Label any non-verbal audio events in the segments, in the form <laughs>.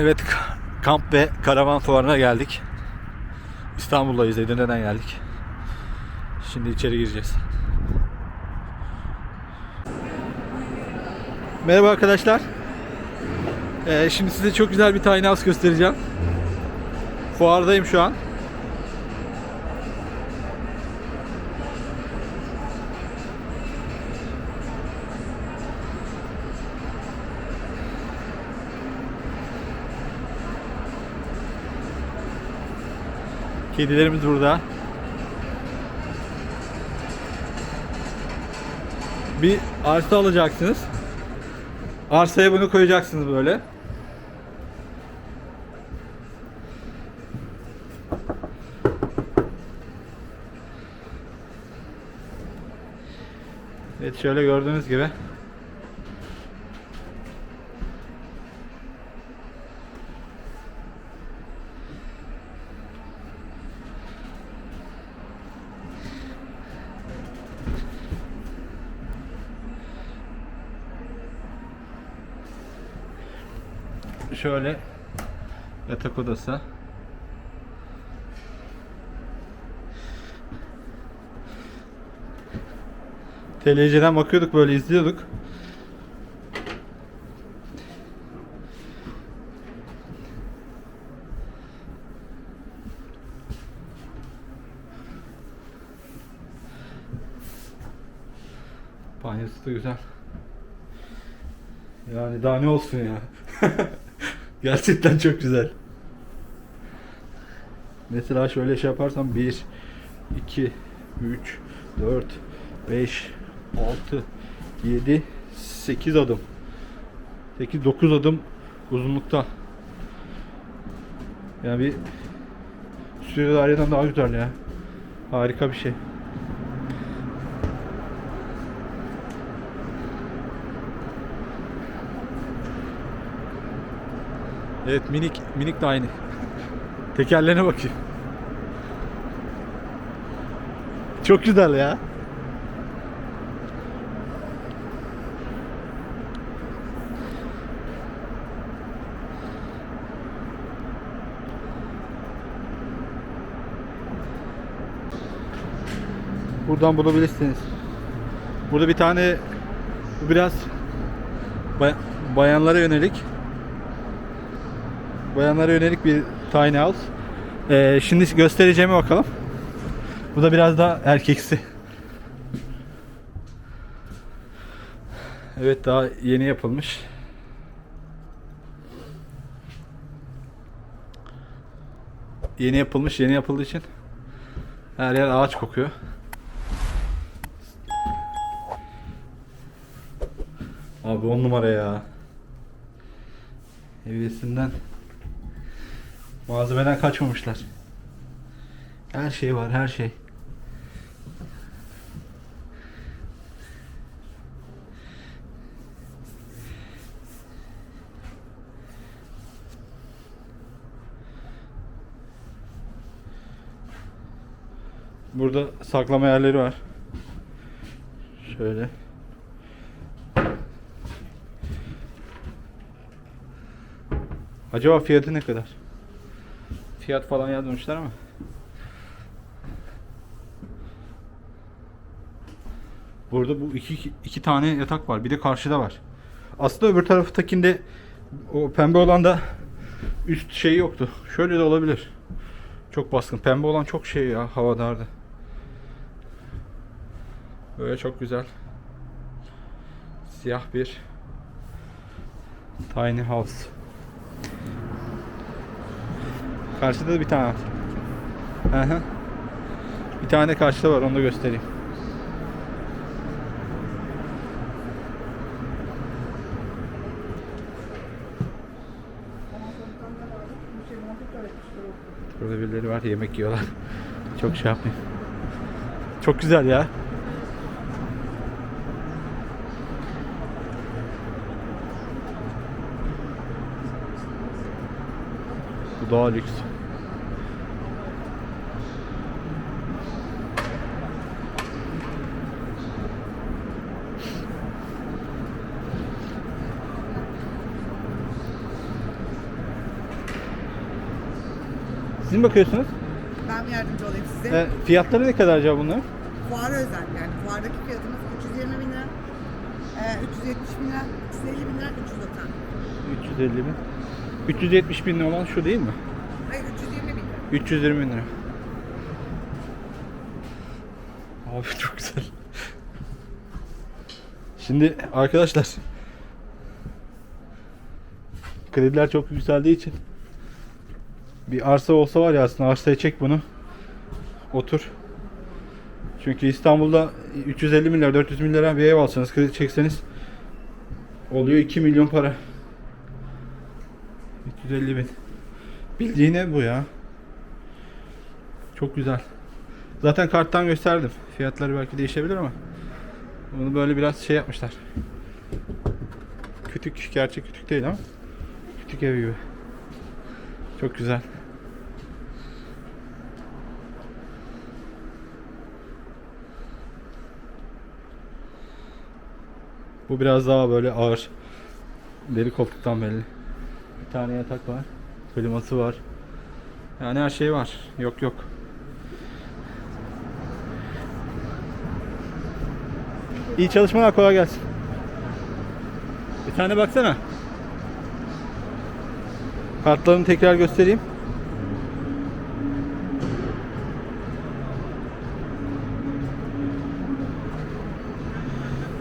Evet kamp ve karavan fuarına geldik. İstanbul'dayız. Edirne'den geldik. Şimdi içeri gireceğiz. Merhaba arkadaşlar. Ee, şimdi size çok güzel bir tiny house göstereceğim. Fuardayım şu an. Kedilerimiz burada. Bir arsa alacaksınız. Arsaya bunu koyacaksınız böyle. Evet şöyle gördüğünüz gibi. Şöyle yatak odası. Televizyondan bakıyorduk böyle izliyorduk. Banyosu da güzel. Yani daha ne olsun ya. <laughs> Gerçekten çok güzel. Mesela şöyle şey yaparsam 1 2 3 4 5 6 7 8 adım. 8 9 adım uzunlukta. Yani bir stüdyo daireden daha güzel ya. Harika bir şey. Evet minik minik de aynı. Tekerlerine bakayım. Çok güzel ya. Buradan bulabilirsiniz. Burada bir tane biraz bay- bayanlara yönelik bayanlara yönelik bir tiny house. Ee, şimdi göstereceğime bakalım. Bu da biraz daha erkeksi. Evet daha yeni yapılmış. Yeni yapılmış, yeni yapıldığı için her yer ağaç kokuyor. Abi on numara ya. Evlisinden malzemeden kaçmamışlar. Her şey var, her şey. Burada saklama yerleri var. Şöyle. Acaba fiyatı ne kadar? Fiyat falan yazmamışlar ama. Burada bu iki, iki tane yatak var. Bir de karşıda var. Aslında öbür taraftakinde o pembe olan da üst şey yoktu. Şöyle de olabilir. Çok baskın. Pembe olan çok şey ya havadardı. Böyle çok güzel. Siyah bir tiny house. Karşıda da bir tane var. Hı. Bir tane karşıda var onu da göstereyim. Burada birileri var yemek yiyorlar. <laughs> Çok şey yapmayayım. Çok güzel ya. Bu daha lüks. Siz mi bakıyorsunuz? Ben yardımcı olayım size? E, fiyatları ne kadar acaba bunlar? Fuara özel yani. Fuardaki fiyatımız 320 bin lira, e, 370 bin lira, 350 bin lira, 390 350 bin. 370 bin olan şu değil mi? Hayır 320 bin lira. 320 bin lira. Abi çok güzel. Şimdi arkadaşlar krediler çok yükseldiği için bir arsa olsa var ya aslında arsaya çek bunu. Otur. Çünkü İstanbul'da 350 milyar 400 milyara bir ev alsanız kredi çekseniz oluyor 2 milyon para. 350 bin. Bildiğin bu ya. Çok güzel. Zaten karttan gösterdim. Fiyatları belki değişebilir ama bunu böyle biraz şey yapmışlar. Kütük, gerçek kütük değil ama kütük ev gibi. Çok güzel. Bu biraz daha böyle ağır. Deri koltuktan belli. Bir tane yatak var. Kliması var. Yani her şey var. Yok yok. İyi çalışmalar kolay gelsin. Bir tane baksana. Kartlarını tekrar göstereyim.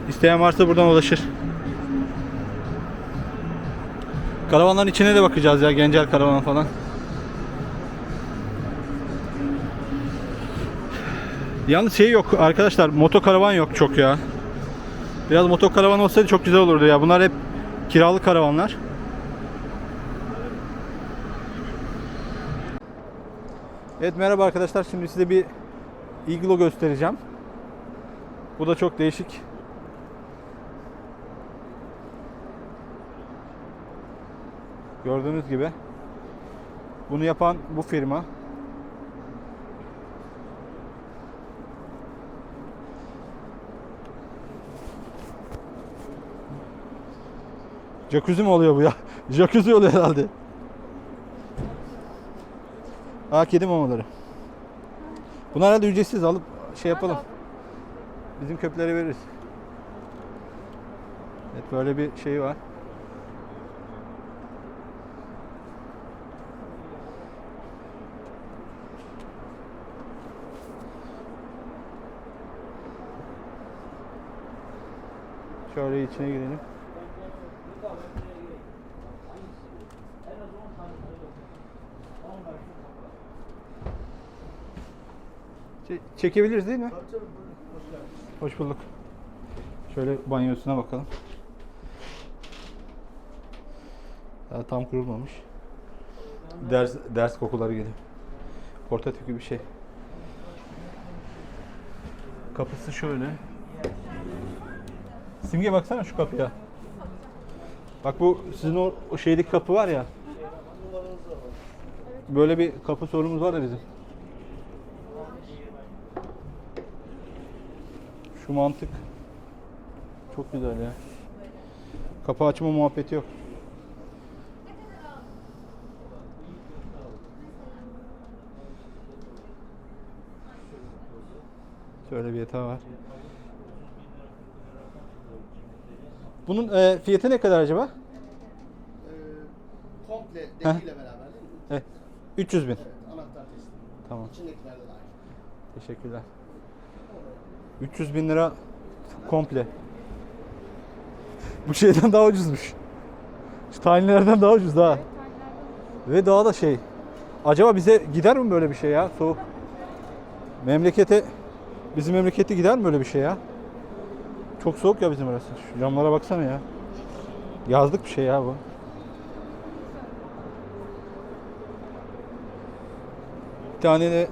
İsteyen varsa buradan ulaşır. Karavanların içine de bakacağız ya Gencel karavan falan. Yalnız şey yok arkadaşlar moto karavan yok çok ya. Biraz moto karavan olsaydı çok güzel olurdu ya. Bunlar hep kiralık karavanlar. Evet merhaba arkadaşlar. Şimdi size bir iglo göstereceğim. Bu da çok değişik. Gördüğünüz gibi. Bunu yapan bu firma. Jacuzzi mi oluyor bu ya? <laughs> Jacuzzi oluyor herhalde. Aa kedi mamaları. Bunlar herhalde ücretsiz alıp şey yapalım. Bizim köpeklere veririz. Evet böyle bir şey var. Şöyle içine girelim. Çe- çekebiliriz değil mi? Hoş bulduk. Şöyle banyosuna bakalım. Daha tam kurulmamış. Ders ders kokuları geliyor. Portatif gibi bir şey. Kapısı şöyle. Simge baksana şu kapıya. Bak bu sizin o, o şeydeki kapı var ya. Böyle bir kapı sorunumuz var da bizim. Şu mantık çok güzel ya. Kapı açma muhabbeti yok. Şöyle bir yatağı var. Bunun e, fiyatı ne kadar acaba? Ee, komple dekiyle beraber değil mi? Evet. 300 bin. Evet, anahtar teslim. Tamam. İçindekiler de dahil. Teşekkürler. 300 bin lira komple. Bu şeyden daha ucuzmuş. Şu tayinlerden daha ucuz daha. Ve daha da şey. Acaba bize gider mi böyle bir şey ya? Soğuk. Memlekete bizim memlekette gider mi böyle bir şey ya? Çok soğuk ya bizim orası. Şu camlara baksana ya. Yazlık bir şey ya bu. Bir tane de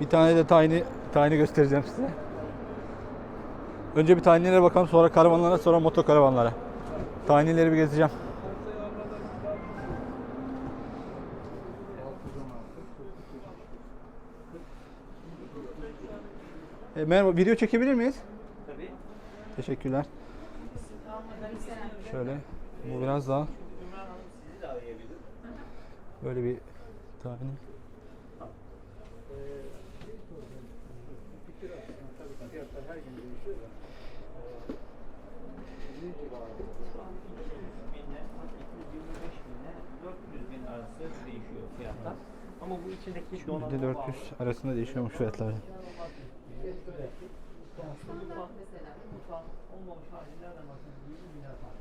bir tane de tayini tayini göstereceğim size. Önce bir tayinlere bakalım sonra karavanlara sonra moto karavanlara. Tayinleri bir gezeceğim. E, merhaba video çekebilir miyiz? Teşekkürler. Şöyle bu biraz daha böyle bir tahmini. Ee, bir sorun, fikir açısından tabii ki fiyatlar her gün değişiyor da. Ee, ne civarında? Şu an 200 binle 225 binle 400 bin arası değişiyor fiyatlar. Ama bu içindeki donanıma Şimdi 400 arasında değişiyormuş fiyatlar. Mutfağın, mutfağın olmamış hali nereden baksanız 20 bin lira fark.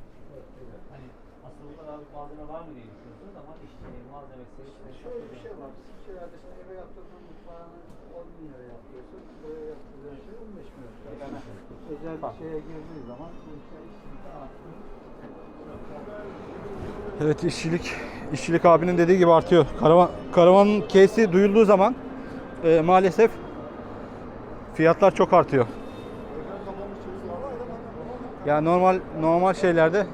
Hani aslında bu kadar büyük malzeme var mı diye düşünüyorsunuz ama işte malzemesi işte Şöyle bir şey var. Bizim şeylerde şimdi eve yaptırdığın mutfağını 10 bin lira yapıyorsun. Böyle yaptırdığın şey 15 bin lira. Yani özel bir şeye girdiği zaman bu işler sıkıntı artıyor. Evet işçilik işçilik abinin dediği gibi artıyor. Karavan karavanın kesi duyulduğu zaman e, maalesef fiyatlar çok artıyor. Ya normal normal şeylerde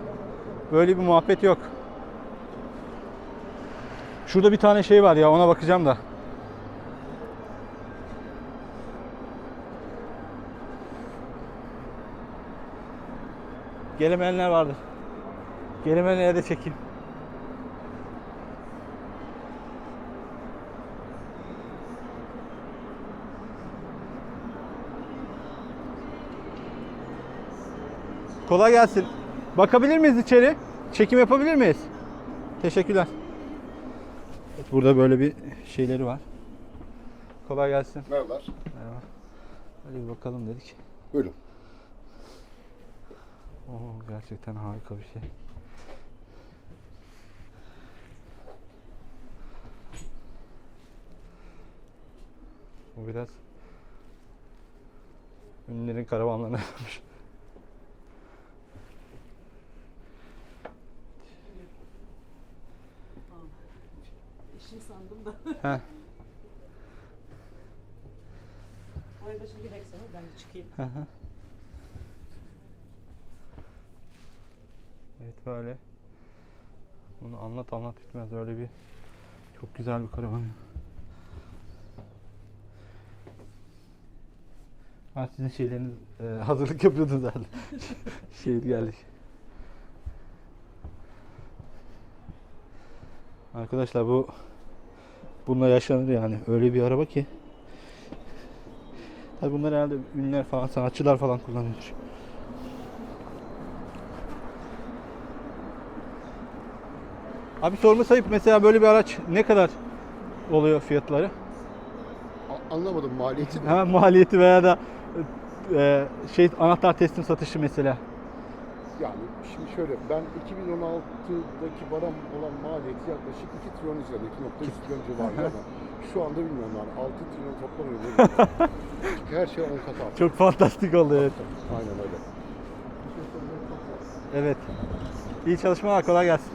böyle bir muhabbet yok. Şurada bir tane şey var ya ona bakacağım da. Gelemeyenler vardır. Gelemeyenleri de çekeyim. Kolay gelsin. Bakabilir miyiz içeri? Çekim yapabilir miyiz? Teşekkürler. Burada böyle bir şeyleri var. Kolay gelsin. Merhabalar. Merhaba. Hadi bir bakalım dedik. Buyurun. Oo, gerçekten harika bir şey. Bu biraz ünlülerin karavanlarına <laughs> yapmış. İşim sandım da. Heh, Bu arada şimdi beksene ben de çıkayım. hı hı. evet böyle. Bunu anlat anlat bitmez öyle bir çok güzel bir karavan. Ha sizin şeyleriniz e, hazırlık yapıyordunuz zaten. <laughs> Şehir geldik. Arkadaşlar bu bununla yaşanır yani. Öyle bir araba ki. Tabi bunlar herhalde ünlüler falan, sanatçılar falan kullanıyor. Abi sorma sayıp mesela böyle bir araç ne kadar oluyor fiyatları? A- anlamadım maliyeti. Ha, maliyeti veya da e, şey anahtar teslim satışı mesela. Yani şimdi şöyle ben 2016'daki baram olan maliyeti yaklaşık 2 trilyon üzerinde 2.3 trilyon civarında ama <laughs> şu anda bilmiyorum yani 6 trilyon toplamıyor. Çünkü <laughs> her şey 10 kat arttı. Çok fantastik oldu evet. Aynen öyle. Evet. İyi çalışmalar kolay gelsin.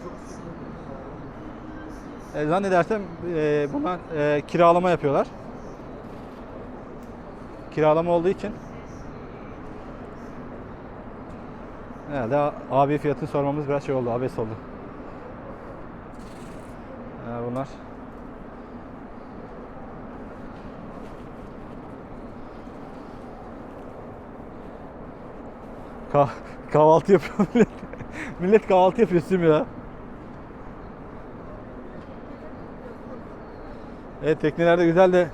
E, zannedersem e, bunlar e, kiralama yapıyorlar. Kiralama olduğu için herhalde abi fiyatını sormamız biraz şey oldu, abes oldu. E, bunlar Kah- kahvaltı yapıyor <laughs> millet. millet kahvaltı yapıyor sim ya. Evet tekneler de güzel de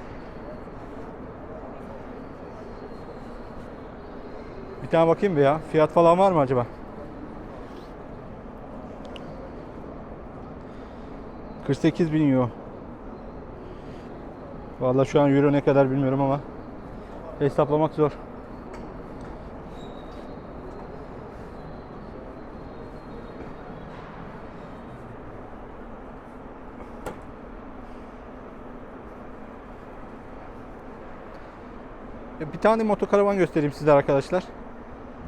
Bir tane bakayım bir ya. Fiyat falan var mı acaba? ...48 bin euro. Vallahi şu an euro ne kadar bilmiyorum ama... ...hesaplamak zor. Bir tane motokaravan göstereyim size arkadaşlar.